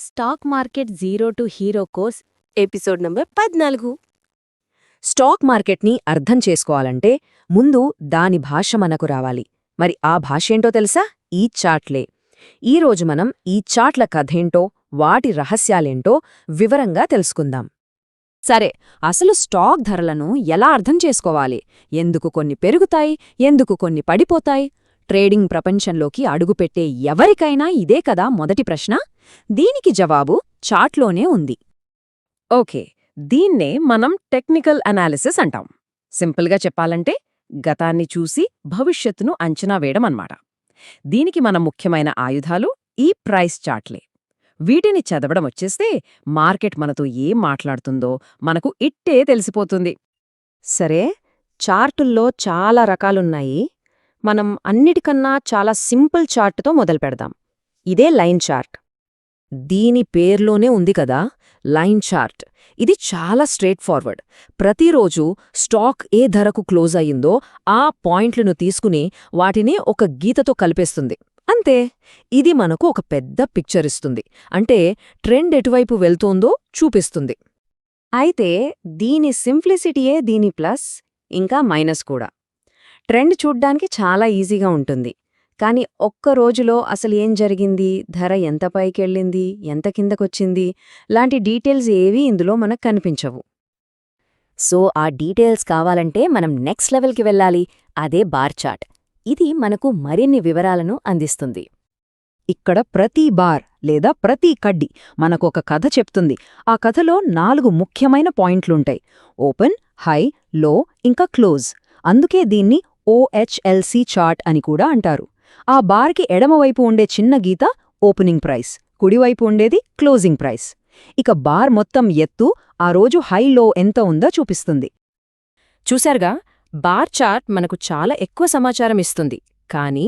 Stock market zero to hero course episode number పద్నాలుగు. Stock మార్కెట్ని అర్థం చేసుకోవాలంటే ముందు దాని భాష మనకు రావాలి. మరి ఆ భాషేంటో తెలుసా? ఈ చాట్లే. ఈరోజు మనం ఈ చాట్ల కథేంటో వాటి రహస్యాలేంటో వివరంగా తెలుసుకుందాం. సరే అసలు స్టాక్ ధరలను ఎలా అర్థం చేసుకోవాలి? ఎందుకు కొన్ని పెరుగుతాయి? ఎందుకు కొన్ని పడిపోతాయి? ట్రేడింగ్ ప్రపంచంలోకి అడుగుపెట్టే ఎవరికైనా ఇదే కదా మొదటి ప్రశ్న? దీనికి జవాబు చాట్లోనే ఉంది. ఓకే దీన్నే మనం టెక్నికల్ అనాలిసిస్ అంటాం. సింపుల్గా చెప్పాలంటే గతాన్ని చూసి భవిష్యత్తును అంచనా వేయడం అన్నమాట. దీనికి మన ముఖ్యమైన ఆయుధాలు ఈ ప్రైస్ చార్ట్లే వీటిని చదవడం వచ్చేస్తే మార్కెట్ మనతో ఏం మాట్లాడుతుందో మనకు ఇట్టే తెలిసిపోతుంది. సరే చార్టుల్లో చాలా రకాలున్నాయి. మనం అన్నిటికన్నా చాలా సింపుల్ చార్టుతో మొదలు పెడదాం ఇదే లైన్ చార్ట్. దీని పేర్లోనే ఉంది కదా లైన్ చార్ట్. ఇది చాలా స్ట్రేట్ ఫార్వర్డ్. ప్రతిరోజు స్టాక్ ఏ ధరకు క్లోజ్ అయ్యిందో ఆ పాయింట్లను తీసుకుని వాటిని ఒక గీతతో కలిపేస్తుంది. అంతే. ఇది మనకు ఒక పెద్ద పిక్చర్ ఇస్తుంది. అంటే ట్రెండ్ ఎటువైపు వెళ్తోందో చూపిస్తుంది. అయితే దీని సింప్లిసిటీయే దీని ప్లస్ ఇంకా మైనస్ కూడా. ట్రెండ్ చూడ్డానికి చాలా ఈజీగా ఉంటుంది. కాని ఒక్క రోజులో అసలు ఏం జరిగింది? ధర ఎంత పైకెళ్ళింది? ఎంత కిందకొచ్చింది? లాంటి డీటెయిల్స్ ఏవీ ఇందులో మనకు కనిపించవు. సో ఆ డీటెయిల్స్ కావాలంటే మనం నెక్స్ట్ లెవెల్కి వెళ్ళాలి. అదే బార్ చార్ట్. ఇది మనకు మరిన్ని వివరాలను అందిస్తుంది. ఇక్కడ ప్రతి బార్ లేదా ప్రతి కడ్డి మనకొక కథ చెప్తుంది. ఆ కథలో నాలుగు ముఖ్యమైన పాయింట్లుంటాయి. ఓపెన్ హై లో ఇంకా క్లోజ్. అందుకే దీన్ని ఓహెచ్ఎల్సి చార్ట్ అని కూడా అంటారు. ఆ బార్కి ఎడమవైపు ఉండే చిన్న గీత ఓపెనింగ్ ప్రైస్ కుడివైపు ఉండేది క్లోజింగ్ ప్రైస్. ఇక బార్ మొత్తం ఎత్తు ఆ రోజు హైలో ఎంత ఉందో చూపిస్తుంది. చూశారుగా బార్ చార్ట్ మనకు చాలా ఎక్కువ సమాచారం ఇస్తుంది కానీ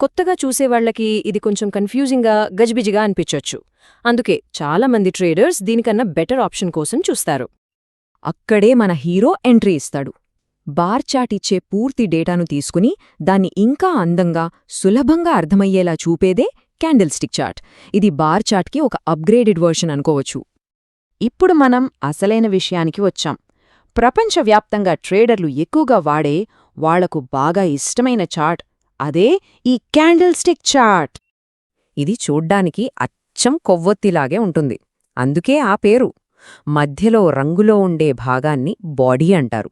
కొత్తగా చూసేవాళ్ళకి ఇది కొంచెం కన్ఫ్యూజింగ్గా గజిబిజిగా అనిపించొచ్చు. అందుకే చాలామంది ట్రేడర్స్ దీనికన్నా బెటర్ ఆప్షన్ కోసం చూస్తారు. అక్కడే మన హీరో ఎంట్రీ ఇస్తాడు. బార్ చార్ట్ ఇచ్చే పూర్తి డేటాను తీసుకుని దాన్ని ఇంకా అందంగా సులభంగా అర్థమయ్యేలా చూపేదే క్యాండిల్ స్టిక్ చార్ట్ ఇది బార్ చార్ట్కి ఒక అప్గ్రేడెడ్ వర్షన్ అనుకోవచ్చు. ఇప్పుడు మనం అసలైన విషయానికి వచ్చాం. ప్రపంచవ్యాప్తంగా ట్రేడర్లు ఎక్కువగా వాడే వాళ్ళకు బాగా ఇష్టమైన చార్ట్ అదే ఈ క్యాండిల్ స్టిక్ చార్ట్ ఇది చూడ్డానికి అచ్చం కొవ్వొత్తిలాగే ఉంటుంది. అందుకే ఆ పేరు. మధ్యలో రంగులో ఉండే భాగాన్ని బాడీ అంటారు.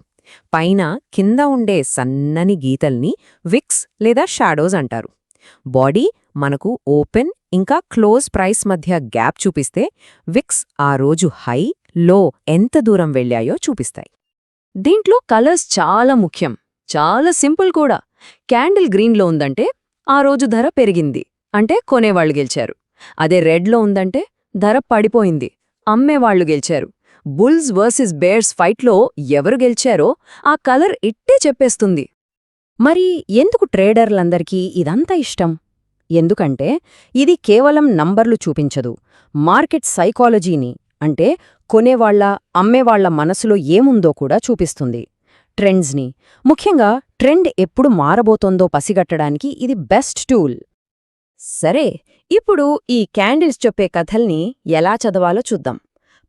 పైన కింద ఉండే సన్నని గీతల్ని విక్స్ లేదా షాడోస్ అంటారు. బాడీ మనకు ఓపెన్ ఇంకా క్లోజ్ ప్రైస్ మధ్య గ్యాప్ చూపిస్తే విక్స్ ఆ రోజు హై లో ఎంత దూరం వెళ్ళాయో చూపిస్తాయి. దీంట్లో కలర్స్ చాలా ముఖ్యం చాలా సింపుల్ కూడా. క్యాండిల్ గ్రీన్లో ఉందంటే ఆ రోజు ధర పెరిగింది అంటే కొనేవాళ్ళు గెలిచారు. అదే రెడ్లో ఉందంటే ధర పడిపోయింది అమ్మేవాళ్ళు గెలిచారు. బుల్స్ వర్సెస్ బేర్స్ ఫైట్లో ఎవరు గెలిచారో ఆ కలర్ ఇట్టే చెప్పేస్తుంది. మరి ఎందుకు ట్రేడర్లందరికీ ఇదంతా ఇష్టం? ఎందుకంటే ఇది కేవలం నంబర్లు చూపించదు. మార్కెట్ సైకాలజీని అంటే కొనేవాళ్ళ అమ్మేవాళ్ళ మనసులో ఏముందో కూడా చూపిస్తుంది. ట్రెండ్స్ని ముఖ్యంగా ట్రెండ్ ఎప్పుడు మారబోతోందో పసిగట్టడానికి ఇది బెస్ట్ టూల్. సరే ఇప్పుడు ఈ క్యాండిల్స్ చెప్పే కథల్ని ఎలా చదవాలో చూద్దాం.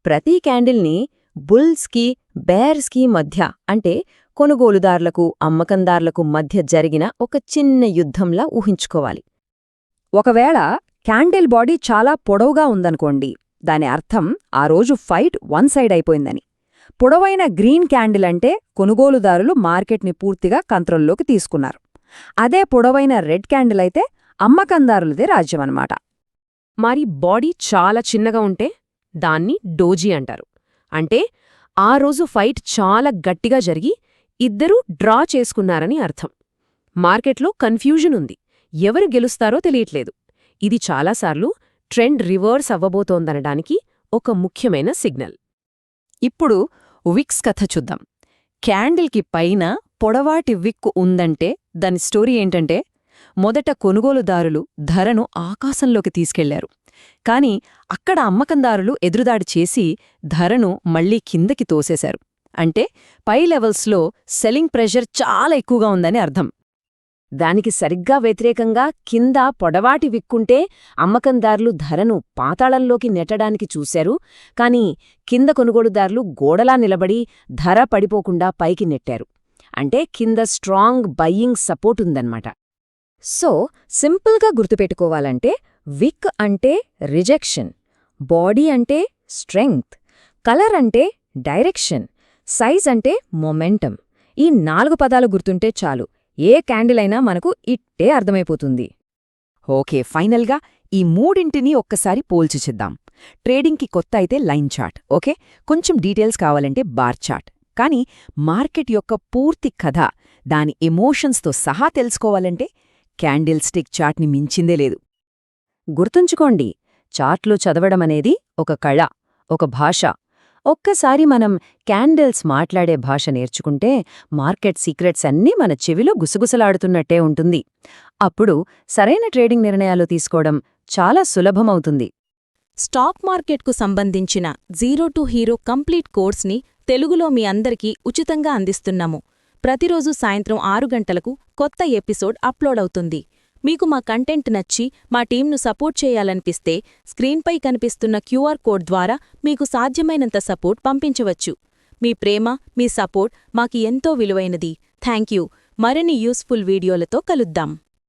ప్రతి క్యాండిల్ని బుల్స్కి బేర్స్కి మధ్య అంటే కొనుగోలుదారులకు అమ్మకందారులకు మధ్య జరిగిన ఒక చిన్న యుద్ధంలా ఊహించుకోవాలి. ఒకవేళ క్యాండిల్ బాడీ చాలా పొడవుగా ఉందనుకోండి దాని అర్థం ఆ రోజు ఫైట్ వన్ సైడ్ అయిపోయిందని. పొడవైన గ్రీన్ క్యాండిల్ అంటే కొనుగోలుదారులు మార్కెట్ని పూర్తిగా కంట్రోల్లోకి తీసుకున్నారు. అదే పొడవైన రెడ్ క్యాండిల్ అయితే అమ్మకందారులదే రాజ్యమన్నమాట. మరి బాడీ చాలా చిన్నగా ఉంటే? దాన్ని డోజీ అంటారు. అంటే ఆ రోజు ఫైట్ చాలా గట్టిగా జరిగి ఇద్దరూ డ్రా చేసుకున్నారని అర్థం. మార్కెట్లో కన్ఫ్యూజన్ ఉంది. ఎవరు గెలుస్తారో తెలియట్లేదు. ఇది చాలాసార్లు ట్రెండ్ రివర్స్ అవ్వబోతోందనడానికి ఒక ముఖ్యమైన సిగ్నల్. ఇప్పుడు విక్స్ కథ చూద్దాం. క్యాండిల్కి పైన పొడవాటి విక్కు ఉందంటే దాని స్టోరీ ఏంటంటే మొదట కొనుగోలుదారులు ధరను ఆకాశంలోకి తీసుకెళ్ళారు. కాని అక్కడ అమ్మకందారులు ఎదురుదాడి చేసి ధరను మళ్ళీ కిందకి తోసేశారు. అంటే పై లెవెల్స్లో సెల్లింగ్ ప్రెషర్ చాలా ఎక్కువగా ఉందని అర్థం. దానికి సరిగ్గా వ్యతిరేకంగా కింద పొడవాటి విక్కుంటే అమ్మకందారులు ధరను పాతాళంలోకి నెట్టడానికి చూశారు. కాని కింద కొనుగోలుదారులు గోడలా నిలబడి ధర పడిపోకుండా పైకి నెట్టారు. అంటే కింద స్ట్రాంగ్ బయ్యింగ్ సపోర్ట్ ఉందన్నమాట. సో సింపుల్గా గుర్తుపెట్టుకోవాలంటే విక్ అంటే రిజెక్షన్ బాడీ అంటే స్ట్రెంగ్త్ కలర్ అంటే డైరెక్షన్ సైజ్ అంటే మొమెంటం ఈ నాలుగు పదాలు గుర్తుంటే చాలు. ఏ క్యాండిల్ అయినా మనకు ఇట్టే అర్థమైపోతుంది. ఓకే ఫైనల్గా ఈ మూడింటిని ఒక్కసారి పోల్చిచిద్దాం ట్రేడింగ్కి కొత్త అయితే లైన్ చార్ట్ ఓకే? కొంచెం డీటెయిల్స్ కావాలంటే బార్ చార్ట్. కానీ మార్కెట్ యొక్క పూర్తి కథ దాని ఎమోషన్స్తో సహా తెలుసుకోవాలంటే క్యాండిల్ స్టిక్ చార్ట్ని మించిందే లేదు. గుర్తుంచుకోండి చార్ట్లు చదవడమనేది ఒక కళ ఒక భాష. ఒక్కసారి మనం క్యాండిల్స్ మాట్లాడే భాష నేర్చుకుంటే మార్కెట్ సీక్రెట్స్ అన్నీ మన చెవిలో గుసగుసలాడుతున్నట్టే ఉంటుంది. అప్పుడు సరైన ట్రేడింగ్ నిర్ణయాలు తీసుకోవడం చాలా సులభమవుతుంది. స్టాక్ మార్కెట్కు సంబంధించిన జీరో టు హీరో కంప్లీట్ కోర్స్ని తెలుగులో మీ అందరికీ ఉచితంగా అందిస్తున్నాము. ప్రతిరోజు సాయంత్రం ఆరు గంటలకు కొత్త ఎపిసోడ్ అప్లోడ్ అవుతుంది. మీకు మా కంటెంట్ నచ్చి మా టీంను సపోర్ట్ చేయాలనిపిస్తే స్క్రీన్పై కనిపిస్తున్న క్యూఆర్ కోడ్ ద్వారా మీకు సాధ్యమైనంత సపోర్ట్ పంపించవచ్చు. మీ ప్రేమ మీ సపోర్ట్ మాకు ఎంతో విలువైనది. Thank you. మరిన్ని యూస్ఫుల్ వీడియోలతో కలుద్దాం.